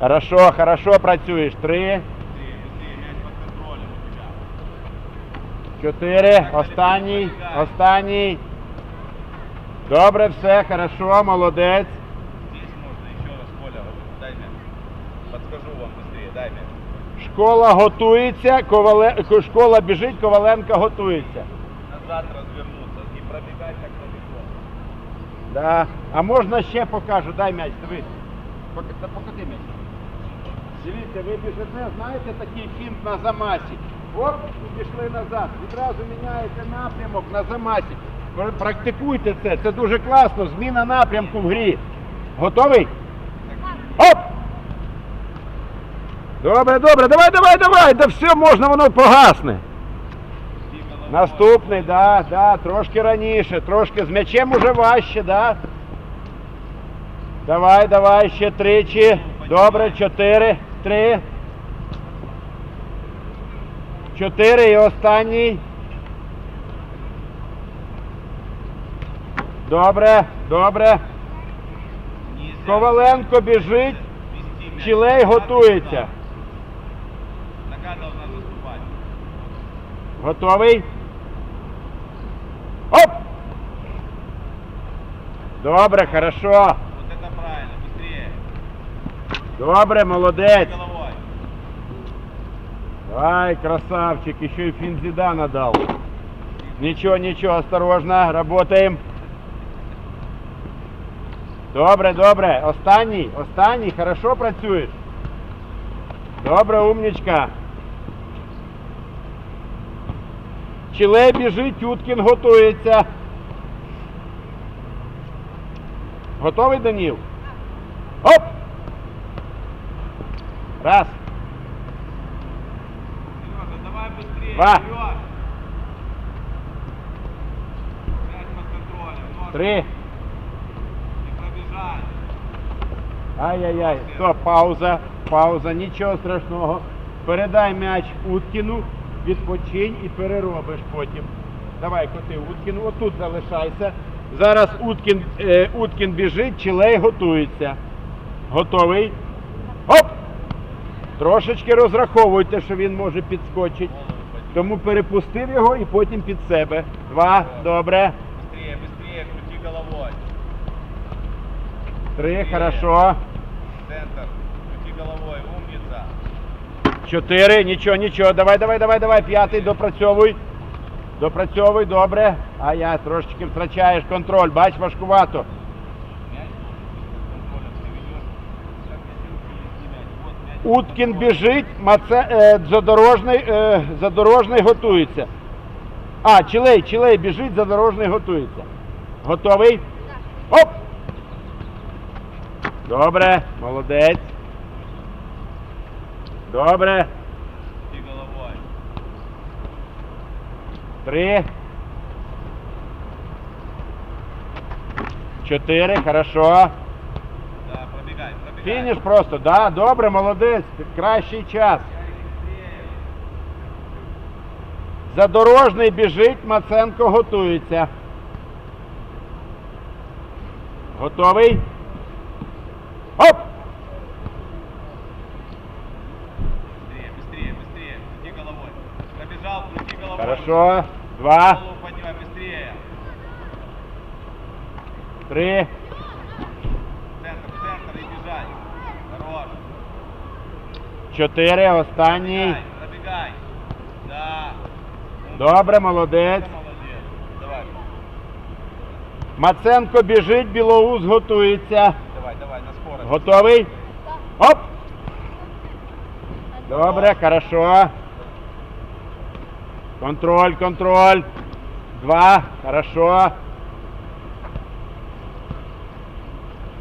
Хорошо, хорошо працюєш. Три, Быстрее, быстрее, мяч под контролем у тебя. чотири, останній, останній. Добре, все, хорошо, молодець. Здесь можно еще раз, Коля, вот дай мяч. Подскажу вам быстрее, дай мяч. Школа готується, Ковале... ко- школа біжить, Коваленко готується. Назад развернуться, не пробегать так далеко. Да. А можна ще покажу, дай м'яч, дивись. Поки- та Покати м'яч. Дивіться, ви біжите, знаєте такий фінт на замасі. Оп, і пішли назад. Відразу міняєте напрямок на замасі. Практикуйте це, це дуже класно. Зміна напрямку в грі. Готовий? Оп! Добре, добре, давай, давай, давай, да все можна, воно погасне. Наступний, да, да, трошки раніше, трошки з м'ячем уже важче, да. Давай, давай, ще тричі. Добре, чотири, три. Чотири і останній. Добре, добре. Коваленко біжить, Нога готується. Нога должна заступать. Готовий? Оп! Добре, хорошо. Добре, молодець. Ай, красавчик, еще и Финзидана дал. Ничего, ничего, осторожно, работаем. Добре, добре. Останній, останній, хорошо працюєш. Добре, умничка. Чилей біжить, Уткін готується. Готовий, Даніл? Оп! Раз. Сережа, давай быстрее. Два. вперед. Мяч под контролем. Ножки. Три. Не пробежать. Ай-яй-яй, стоп, пауза, пауза, нічого страшного. Передай м'яч Уткіну, відпочинь і переробиш потім. Давай, коти Уткіну, отут залишайся. Зараз Уткін, е, Уткін біжить, Чилей готується. Готовий? Оп! Трошечки розраховуйте, що він може підскочити. Тому перепустив його і потім під себе. Два, добре. Быстрее, быстрее, крути головой. Три, хорошо. Центр. Крути головой, умница. Чотири, нічого, нічого. Давай, давай, давай, давай. П'ятий, допрацьовуй. Допрацьовуй, добре. А я трошечки втрачаєш контроль. Бач, важкувато. Уткін біжить, Маце, е, задорожний, е, задорожний готується. А, Чилей, Чилей біжить, задорожний готується. Готовий? Оп! Добре, молодець. Добре. Три. Чотири, хорошо. Да, пробегай, пробегай. Фініш просто, да, добре, молодець, кращий час. Задорожний біжить, Маценко готується. Готовий? Оп! Быстрее, быстрее, быстрее. Крути головой. Пробежал, крути головой. Хорошо. Два, Голову поднимай, быстрее. три, Чотири, останній. Да. Добре, молодець. Маценко біжить, Білоус готується. Давай, давай, на скорость. Готовий? Оп! Добре, хорошо. Контроль, контроль. Два, хорошо.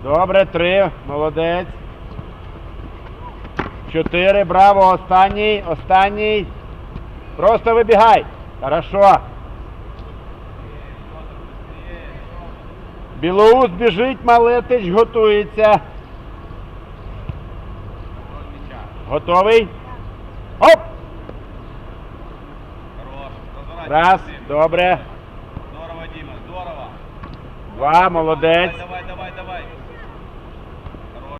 Добре, три, молодець. Чотири, браво, останній, останній. Просто вибігай. Хорошо. Білоус біжить, Малетич готується. Готовий? Оп! Раз, добре. Здорово, Дима, здорово. Два, молодець.